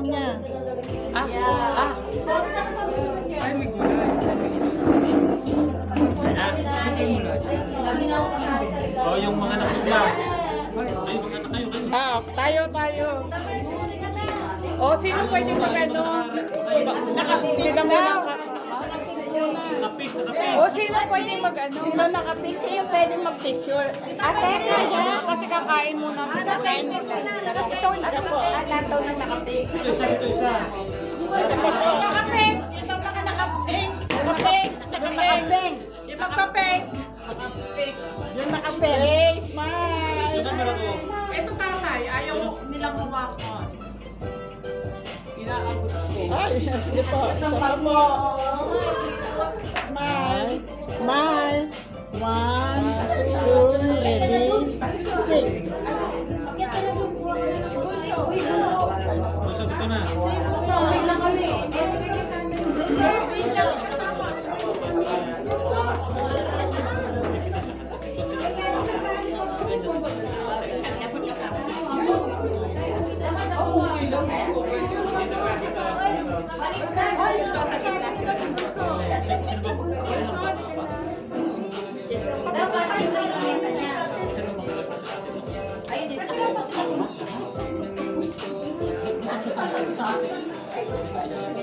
phone niya. Ah, ah. Ay, may gulay. O yung mga nakasla. Ay, mga na kayo. Ah, tayo, tayo. O, sino pwede mag ano? Sila mo lang kaka... Nakapik, nakapik. O, sino pwede mag ano? Sino nakapix? Sino pwede mag-picture? Ate, kaya. Kasi kakain muna sa kakain nila. Ito, ito po. Ah, nataw na nakapix. Ito isa, ito isa. Nakapix! 你好你好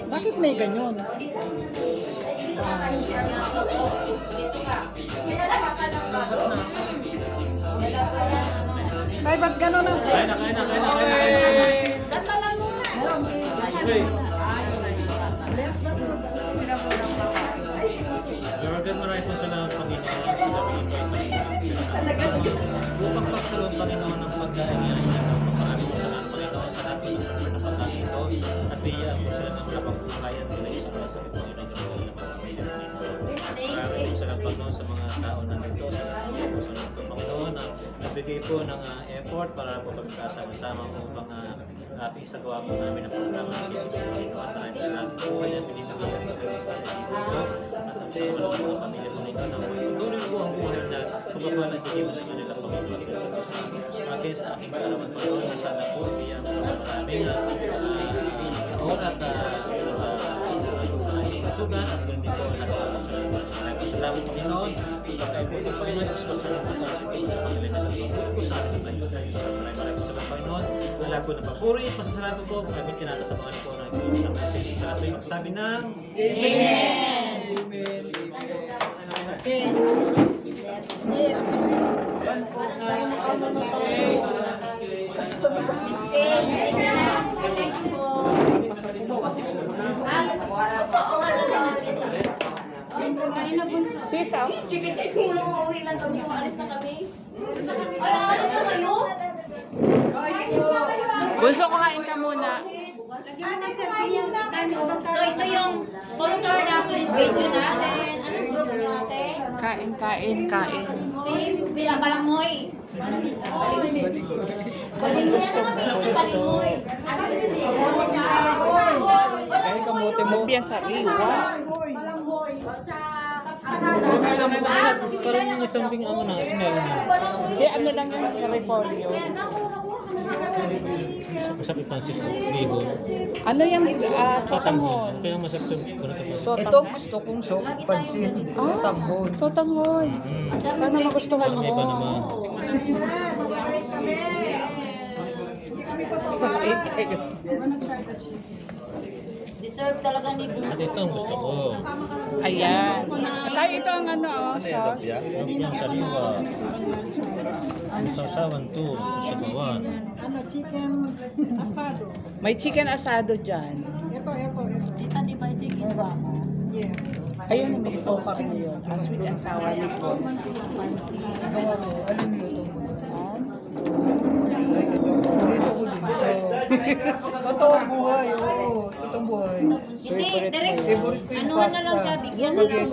Bakit may ganyan? Ay, ba't gano'n ang Kain na, kain na, kain na, kain na, kain na. Okay. Lord, maraming po salamat, Panginoon, sa dami Upang pagsalong, Panginoon, ng pagkaingay niya ng mo sa Panginoon, sa lahat At biyayaan mo sila ng lapang kulayan nila sa mga sakit, Panginoon, ng mga ng mga Panginoon. Maraming salamat, Panginoon, sa mga tao na nandito, sa ng puso ng ito, Panginoon, na nagbigay po ng ah, effort para po kami kasama-sama upang uh, uh, isagawa po namin ang programa ng Pilipinas, Panginoon. Maraming salamat po. Kaya pinipigyan po kami sa dito at ang sa mga mga pamilya po nito na patuloy po ang buhay na pagpapala bigay mo sa kanila Panginoon. Ito sa akin sa aking kaarawan Panginoon na sana po bigyan po ng maraming uh, uh, at uh, kasugan at nakakasugan. Maraming salamat Panginoon. Ito Panginoon, mas masarap tayo sa Panginoon sa na nagtutulog po sa ating tayo tayo sa maraming maraming salamat Panginoon. Wala po na papuri, pasasalamat po, kami kinakasabangan po ng isang message. Sa ating magsabi ng Sisa. Chika-chika muna kung uwi lang kami kung alis na kami. Ay, alis na kayo? Bunso, kumain ka muna. So, ito yung sponsor na schedule natin. Anong Kain, kain, kain. Team Bilabalangoy. Balingoy na kami. Balingoy. Ay, kamote mo. Lumpia sa iwa. Parang isang ping ano na, smell na. Di, ano lang yung repolyo. Masakit ang sip liho. Ano yung uh, sotanghon? Kaya masakit yung pa. Ito Sotanghon. gusto kong soup, pansin, sa tambon. Sotanghon. Sana magustuhan Parang iba mo. naman. Kain kayo. Deserve talaga ni At Bunso. ito ang gusto ko. Ayan. Tayo ito ang ano, oh, sauce. Yung sariwa. Ang sausawan to, sasabawan. Ano, chicken asado. May chicken asado dyan. Ito, ito, ito. Ito, di ba yung chicken ba? Yes. Ayun ang mag-sauce na yun. Ah, sweet and sour po. Gawa anong luto mo? Totoong buhay, oo. Totoong buhay. Hindi, direct. Favorite ko yung Ano pasta. na lang siya, bigyan na lang.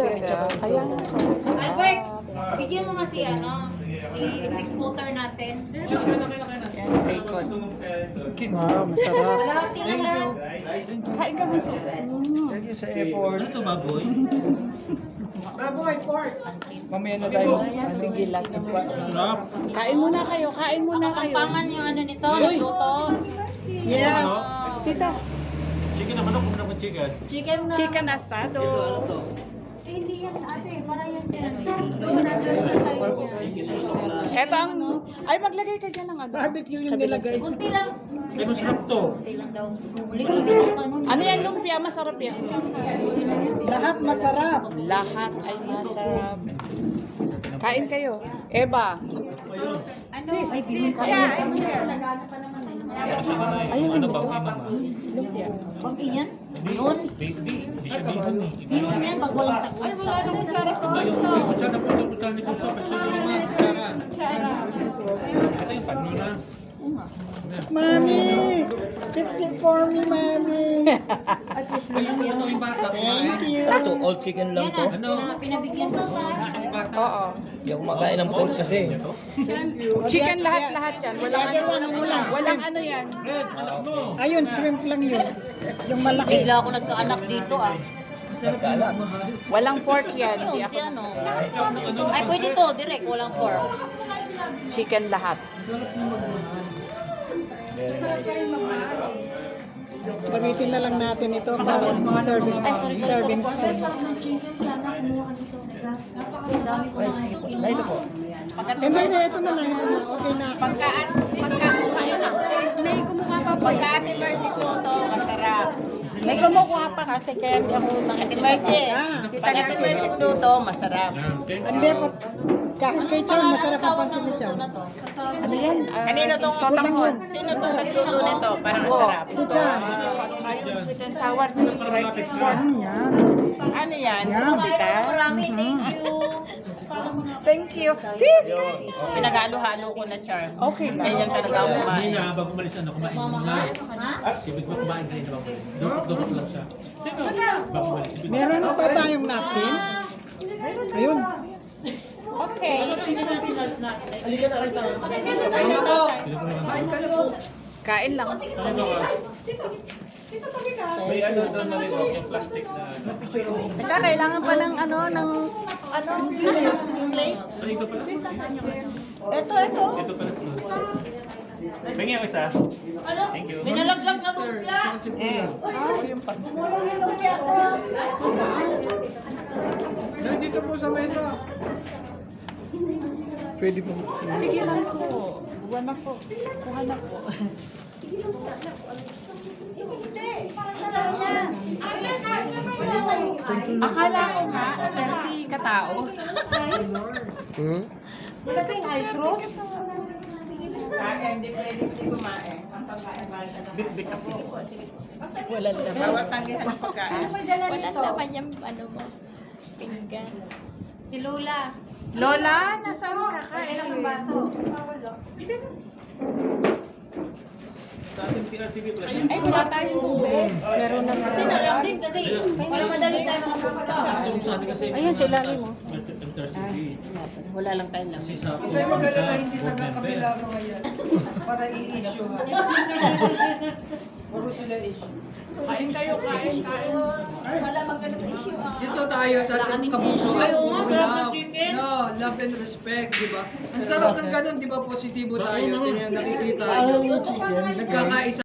Kaya nga ko. Albert, bigyan mo nga si ano, si six footer natin. Bacon. Wow, masarap. Lahat. Kain ka bunso. Thank you sa effort. Ano to baboy? Baboy, pork. Mamaya na tayo. Sige lang. Sarap. Kain muna kayo. Kain muna kayo. Kampangan yung ano nito, luto. Yes. Oh. Chicken naman ako naman chicken. Chicken na. chicken asado. Ito ano to? Eh, hindi yan ate. Para yan yan. Sa tayo yan. Eto ang... Ay, maglagay ka dyan ng ano. Barbecue yung nilagay. Kunti lang. Ay, masarap to. Kunti lang daw. Ano yan, lumpia? Masarap yan. Lahat masarap. Lahat ay masarap. Kain kayo. Eva. Ay, bihon ka. Naman eh. Ayun, Ano ito. bang mama? Lumpia. Kunti yan? Bihon? Bihon yan pag walang sakot. Ay, wala nang Ay, kutsara po ito, kutsara ni Puso. Pagso ni Lima, kutsara. Ito yung panuna. Mami! Fix it for me, Mami! Ay, yung ano yung bata. Thank you! Ito, all chicken lang to. Ano? Pina- Pinabigyan ko. Yung bata. Oo. Hindi ako makain ng pork kasi. Chicken lahat-lahat yan. Walang ano, one, ano lang, walang ano yan. Red, anak mo. Ayun, shrimp lang yun. Yung malaki. Bigla ako nagkaanak dito ah. Walang pork yan. Hindi Yun, ako si ano. Ay, pwede to, direct, walang pork. chicken lahat. Very nice. Gamitin na lang natin ito para serving, serving spoon. Ito po. Hindi, hindi, ito na lang, ito na. Okay na. Pagkaan, ah. May kumuha pa po. Pagka Ate Mercy po to, masarap. May kumukuha pa kasi kaya ako Ate Mercy. Pag Ate Mercy to to, masarap. Hindi, pat, kahit kay Chon, masarap ang pansin ni Chon. Ano yan? Ah, Kanino tong Sotanghon. Sino tong nagluto nito? Parang masarap. Si Chon. Sweet and sour chicken. Ano yan? Marami, thank you. Thank you. Sis, kain. Pinagalo-halo ko na char. Okay lang. Ganyan talaga ako Hindi kumain. na, bago umalis ano, kumain muna. Si Big Mac kumain bago umalis. Dukot-dukot lang siya. Bago umalis. Meron pa tayong napkin? Ayun. Okay. Kain lang. May ano doon na rin, yung plastic na ano. At saka kailangan pa ng ano, ng ano, plates. Ito. Ito, ito. Ito pala. Pengi ako isa. Thank you. Binalaglag sa lumpia. Pwede po. Sige lang po. Kuha na po. Kuha na po. Akala ko nga, 30 katao. Kaya hindi pwede hindi kumain. Bit-bit ako. Wala na. Bawat tanggihan ng pagkain. Wala naman yung ano mo. Pinggan. Si Lola. Lola, nasaan ka? Kain ng baso. Sa ating PRCB pala. Ay, wala tayong tubig. Kasi nalang din kasi. Wala madali tayo makapunta. Ayun, sa ilalim mo. PRCB. Wala lang tayong lang. Kasi sa Hindi magdala hindi taga kabila. Kain kayo, kain, kain. Wala magkano sa issue. ah. Dito tayo sa kabuso. Ayaw nga, sarap ng chicken. No, love and respect, di ba? Ang sarap ng ganun, di ba? Positibo tayo. Yung nakikita. Nagkakaisa